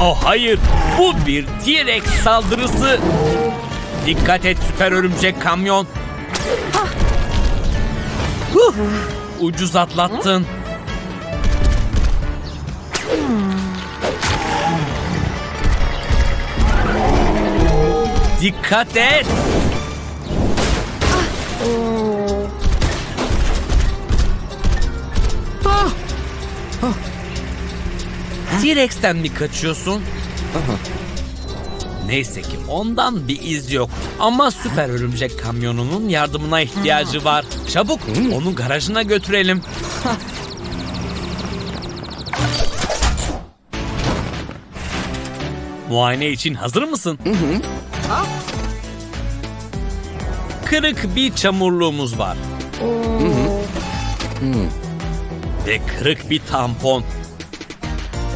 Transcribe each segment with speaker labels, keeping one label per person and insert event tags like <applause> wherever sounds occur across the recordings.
Speaker 1: Oh hayır, bu bir T-Rex saldırısı. Dikkat et süper örümcek kamyon. Ucuz atlattın. Dikkat et. T-Rex'ten mi kaçıyorsun? Neyse ki ondan bir iz yok. Ama süper örümcek kamyonunun yardımına ihtiyacı var. Çabuk onu garajına götürelim. Muayene için hazır mısın? Kırık bir çamurluğumuz var. Ve kırık bir tampon.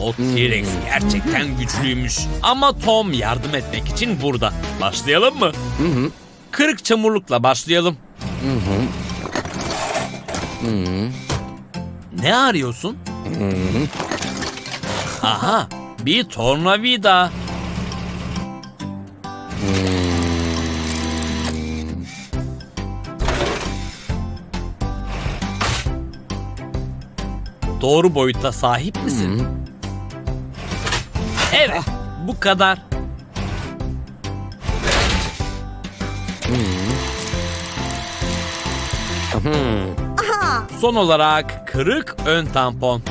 Speaker 1: O T-Rex gerçekten güçlüymüş. Ama Tom yardım etmek için burada. Başlayalım mı? Kırık çamurlukla başlayalım. Ne arıyorsun? Aha, bir tornavida. Doğru boyutta sahip misin? Evet, bu kadar. Son olarak kırık ön tampon.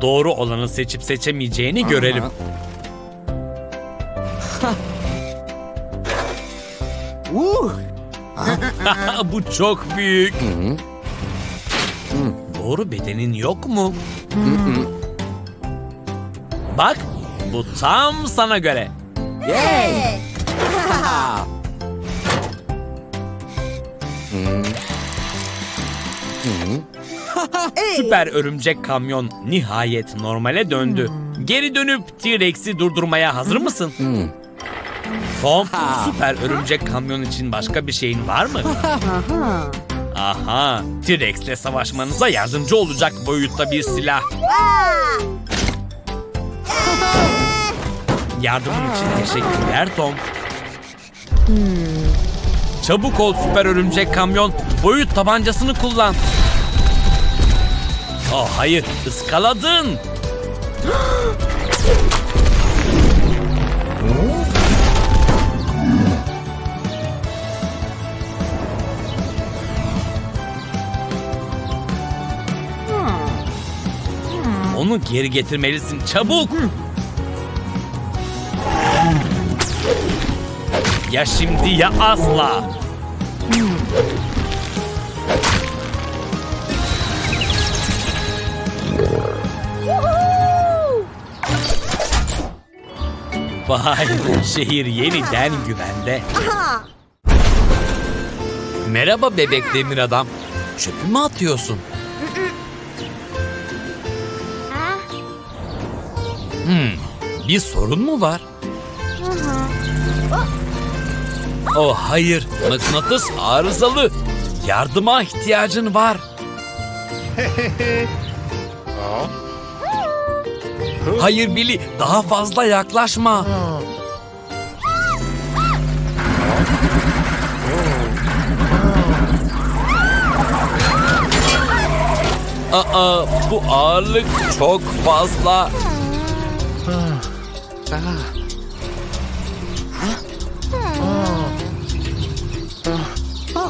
Speaker 1: Doğru olanı seçip seçemeyeceğini görelim. <laughs> bu çok büyük. Doğru bedenin yok mu? Bak, bu tam sana göre.
Speaker 2: Yay.
Speaker 1: Süper örümcek kamyon nihayet normale döndü. Geri dönüp T-Rex'i durdurmaya hazır mısın? Tom, süper örümcek kamyon için başka bir şeyin var mı? <laughs> Aha, T-Rex'le savaşmanıza yardımcı olacak boyutta bir silah. <laughs> Yardımın için teşekkürler Tom. Çabuk ol süper örümcek kamyon. Boyut tabancasını kullan. Oh hayır, ıskaladın. <gasps> <gasps> <gasps> Onu geri getirmelisin çabuk. Ya şimdi ya asla. Vay, şehir yeniden güvende. Merhaba bebek demir adam. Çöpü mü atıyorsun? Hmm, bir sorun mu var? Oh hayır, mıknatıs arızalı. Yardıma ihtiyacın var. <laughs> Hayır Billy, daha fazla yaklaşma. Aa, bu ağırlık çok fazla.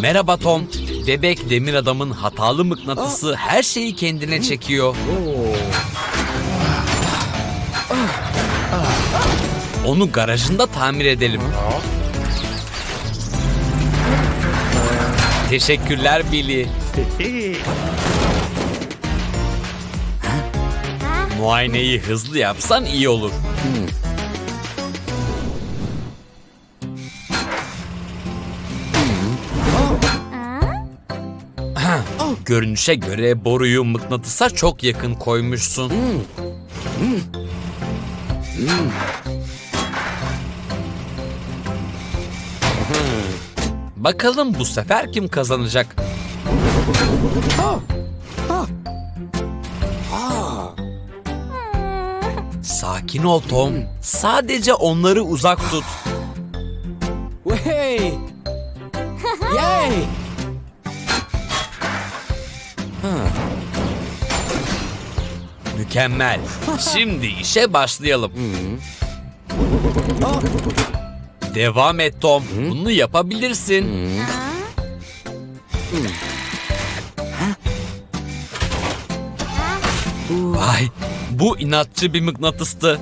Speaker 1: Merhaba Tom. Bebek demir adamın hatalı mıknatısı her şeyi kendine çekiyor. Onu garajında tamir edelim. Teşekkürler Billy. <laughs> Muayeneyi hızlı yapsan iyi olur. Görünüşe göre boruyu mıknatısa çok yakın koymuşsun. Bakalım bu sefer kim kazanacak? Sakin ol Tom. Sadece onları uzak tut.
Speaker 2: Hey! Yay!
Speaker 1: Mükemmel. Şimdi işe başlayalım. Devam et Tom. Bunu yapabilirsin. Vay, bu inatçı bir mıknatıstı.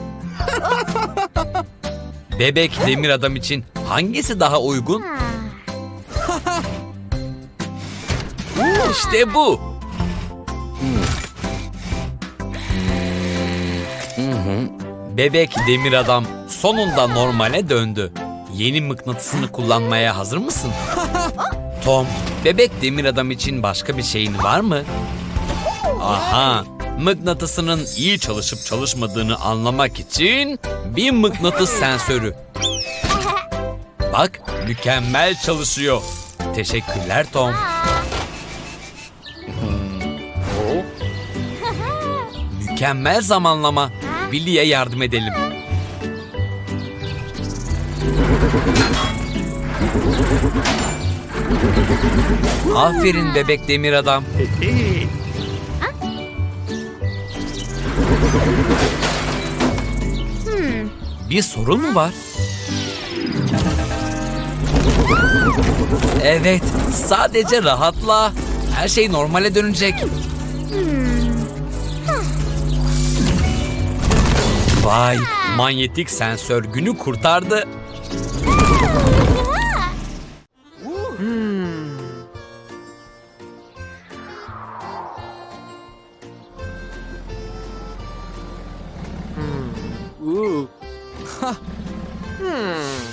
Speaker 1: Bebek demir adam için hangisi daha uygun? İşte bu. Bebek demir adam sonunda normale döndü. Yeni mıknatısını kullanmaya hazır mısın? Tom, bebek demir adam için başka bir şeyin var mı? Aha, mıknatısının iyi çalışıp çalışmadığını anlamak için bir mıknatıs sensörü. Bak, mükemmel çalışıyor. Teşekkürler Tom. Mükemmel zamanlama. Billy'e yardım edelim. Aferin bebek demir adam. Bir sorun mu var? Evet, sadece rahatla. Her şey normale dönecek. Vay, manyetik sensör günü kurtardı.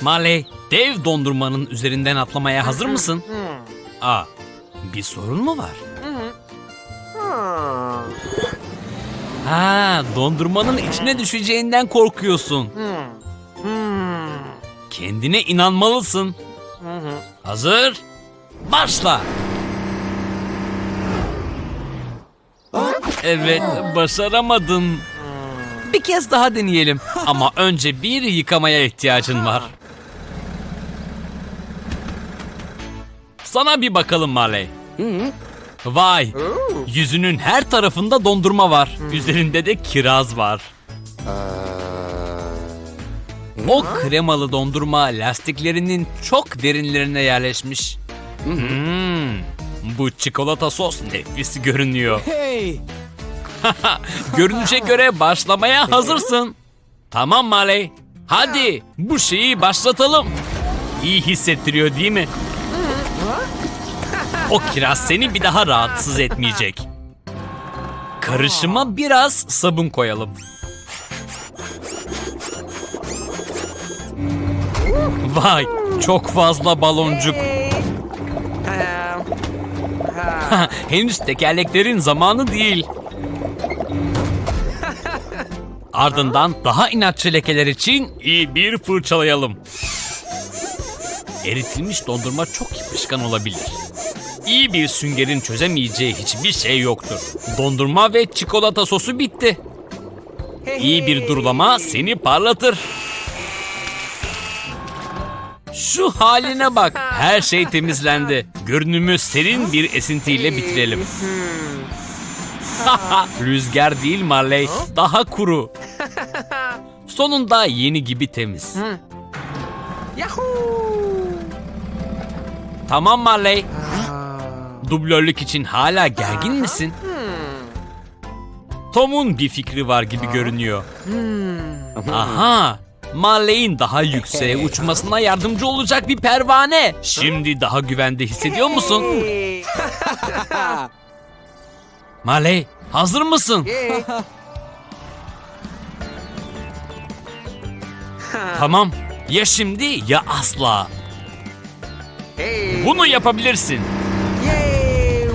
Speaker 1: Marley, dev dondurmanın üzerinden atlamaya hazır mısın? Aa, bir sorun mu var? Ha, dondurmanın içine düşeceğinden korkuyorsun. Kendine inanmalısın. Hazır? Başla. Evet, başaramadın. Bir kez daha deneyelim. Ama önce bir yıkamaya ihtiyacın var. Sana bir bakalım Marley. Vay, yüzünün her tarafında dondurma var. Üzerinde de kiraz var. O kremalı dondurma lastiklerinin çok derinlerine yerleşmiş. Hmm, bu çikolata sos nefis görünüyor. <laughs>
Speaker 2: Hey! <laughs>
Speaker 1: Görünüşe göre başlamaya hazırsın. Tamam Maley. Hadi bu şeyi başlatalım. İyi hissettiriyor değil mi? <laughs> O kiraz seni bir daha rahatsız etmeyecek. Karışıma biraz sabun koyalım. Vay çok fazla baloncuk. <laughs> Henüz tekerleklerin zamanı değil. Ardından daha inatçı lekeler için iyi bir fırçalayalım. Eritilmiş dondurma çok yapışkan olabilir. İyi bir süngerin çözemeyeceği hiçbir şey yoktur. Dondurma ve çikolata sosu bitti. İyi bir durulama seni parlatır. Şu haline bak. Her şey temizlendi. Görünümü serin bir esintiyle bitirelim. <laughs> Rüzgar değil Marley. Daha kuru. <laughs> Sonunda yeni gibi temiz. Tamam Marley. Dublörlük için hala gergin misin? Tom'un bir fikri var gibi görünüyor. Aha! Marley'in daha yükseğe uçmasına yardımcı olacak bir pervane. Şimdi daha güvende hissediyor musun? <laughs> Marley, hazır mısın? Tamam. Ya şimdi ya asla. Hey. Bunu yapabilirsin.
Speaker 3: Yay.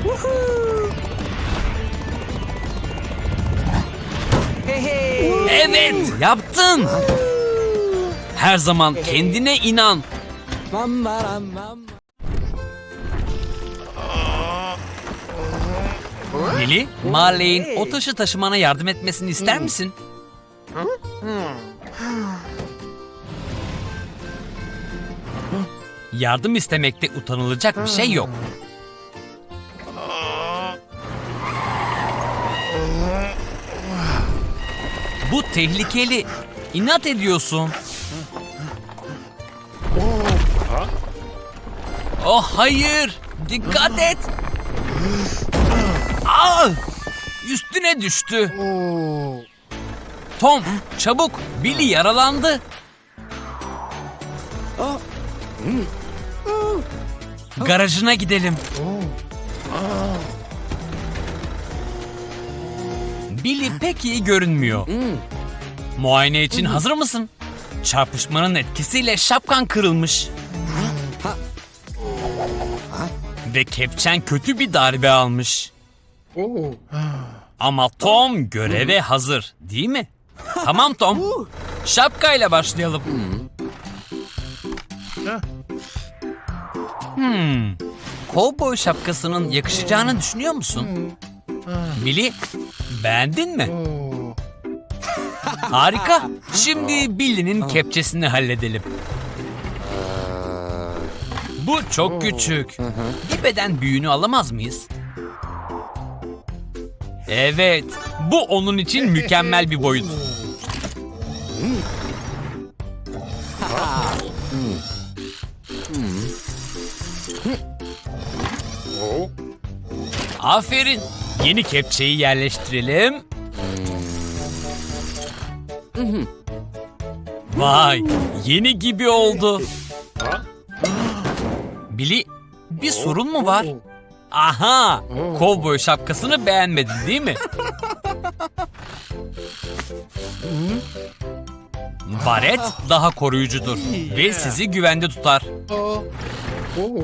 Speaker 3: Hey, hey.
Speaker 1: Evet, yaptın. Her zaman kendine inan. Lili, Marley'in o taşı taşımana yardım etmesini ister misin? Hmm. Hmm. Yardım istemekte utanılacak bir şey yok. Bu tehlikeli. İnat ediyorsun. Oh hayır. Dikkat et. Aa! Üstüne düştü. Tom, çabuk. Billy yaralandı. Garajına gidelim. Billy pek iyi görünmüyor. Muayene için hazır mısın? Çarpışmanın etkisiyle şapkan kırılmış. Ve kepçen kötü bir darbe almış. Ama Tom göreve hazır, değil mi? Tamam Tom. Şapkayla başlayalım. Hmm. Kovboy şapkasının yakışacağını düşünüyor musun? Billy, beğendin mi? Harika. Şimdi Billy'nin kepçesini halledelim. Bu çok küçük. Bir beden büyüğünü alamaz mıyız? Evet, bu onun için mükemmel bir boyut. Aferin. Yeni kepçeyi yerleştirelim. Vay, yeni gibi oldu. Billy, bir sorun mu var? Aha, kovboy şapkasını beğenmedin değil mi? Baret daha koruyucudur ve sizi güvende tutar.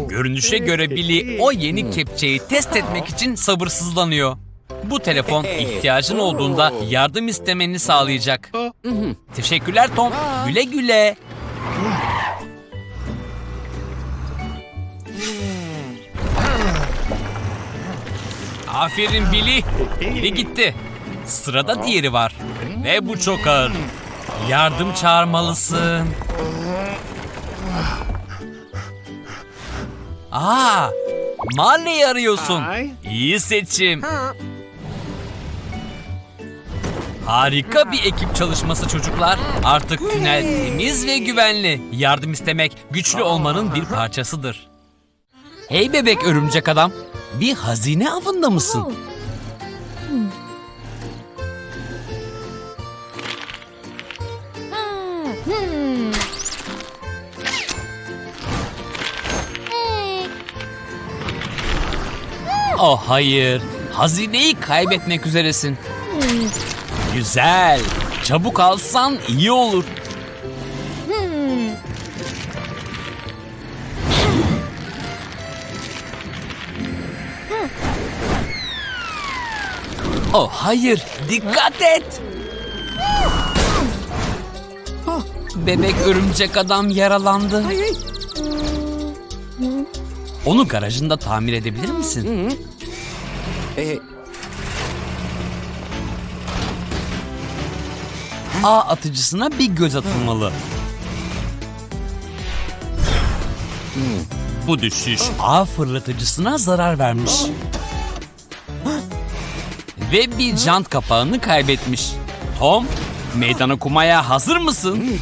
Speaker 1: Görünüşe göre Billy o yeni kepçeyi test etmek için sabırsızlanıyor. Bu telefon ihtiyacın olduğunda yardım istemeni sağlayacak. Teşekkürler Tom. Güle güle. Aferin Billy. Biri gitti. Sırada diğeri var. Ve bu çok ağır. Yardım çağırmalısın. Aa, Marley'i arıyorsun. İyi seçim. Harika bir ekip çalışması çocuklar. Artık tünel temiz ve güvenli. Yardım istemek güçlü olmanın bir parçasıdır. Hey bebek örümcek adam. Bir hazine avında mısın? Oh hayır. Hazineyi kaybetmek üzeresin. Güzel. Çabuk alsan iyi olur. Oh hayır. Dikkat et. Bebek örümcek adam yaralandı. Onu garajında tamir edebilir misin?
Speaker 2: Ee,
Speaker 1: ağ atıcısına bir göz atılmalı. Bu düşüş ağ fırlatıcısına zarar vermiş. Ve bir jant kapağını kaybetmiş. Tom, meydan okumaya hazır mısın?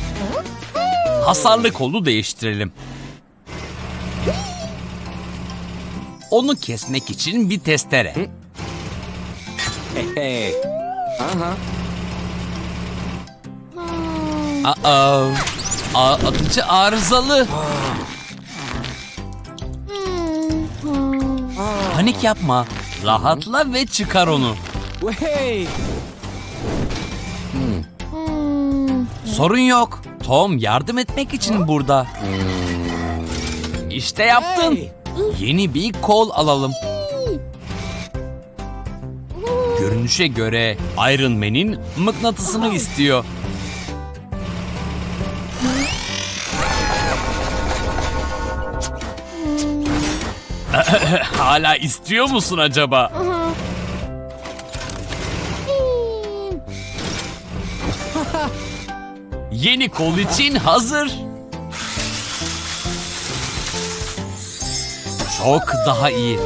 Speaker 1: Hasarlı kolu değiştirelim. Onu kesmek için bir testere.
Speaker 2: Aha.
Speaker 1: Aa, ağ atıcı arızalı. Panik yapma. Rahatla ve çıkar onu. Sorun yok. Tom yardım etmek için burada. İşte yaptın. Yeni bir kol alalım görünüşe göre Iron Man'in mıknatısını istiyor. <laughs> Hala istiyor musun acaba? <laughs> Yeni kol için hazır. Çok daha iyi.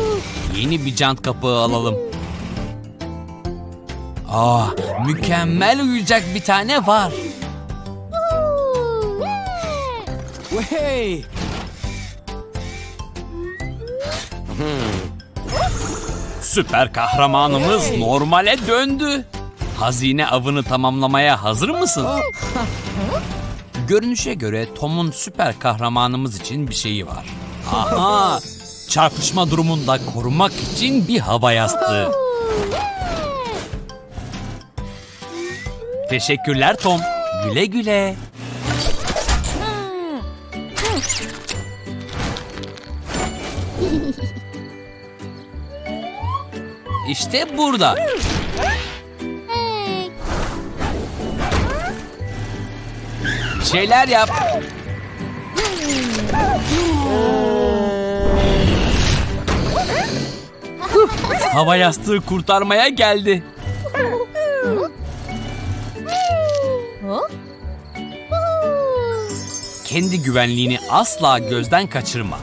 Speaker 1: Yeni bir cant kapağı alalım. Ah, mükemmel uyuyacak bir tane var.
Speaker 2: Hey.
Speaker 1: Süper kahramanımız normale döndü. Hazine avını tamamlamaya hazır mısın? Görünüşe göre Tom'un süper kahramanımız için bir şeyi var. Aha! Çarpışma durumunda korumak için bir hava yastığı. Teşekkürler Tom. Güle güle. İşte burada. Şeyler yap. Hava yastığı kurtarmaya geldi. Kendi güvenliğini asla gözden kaçırma.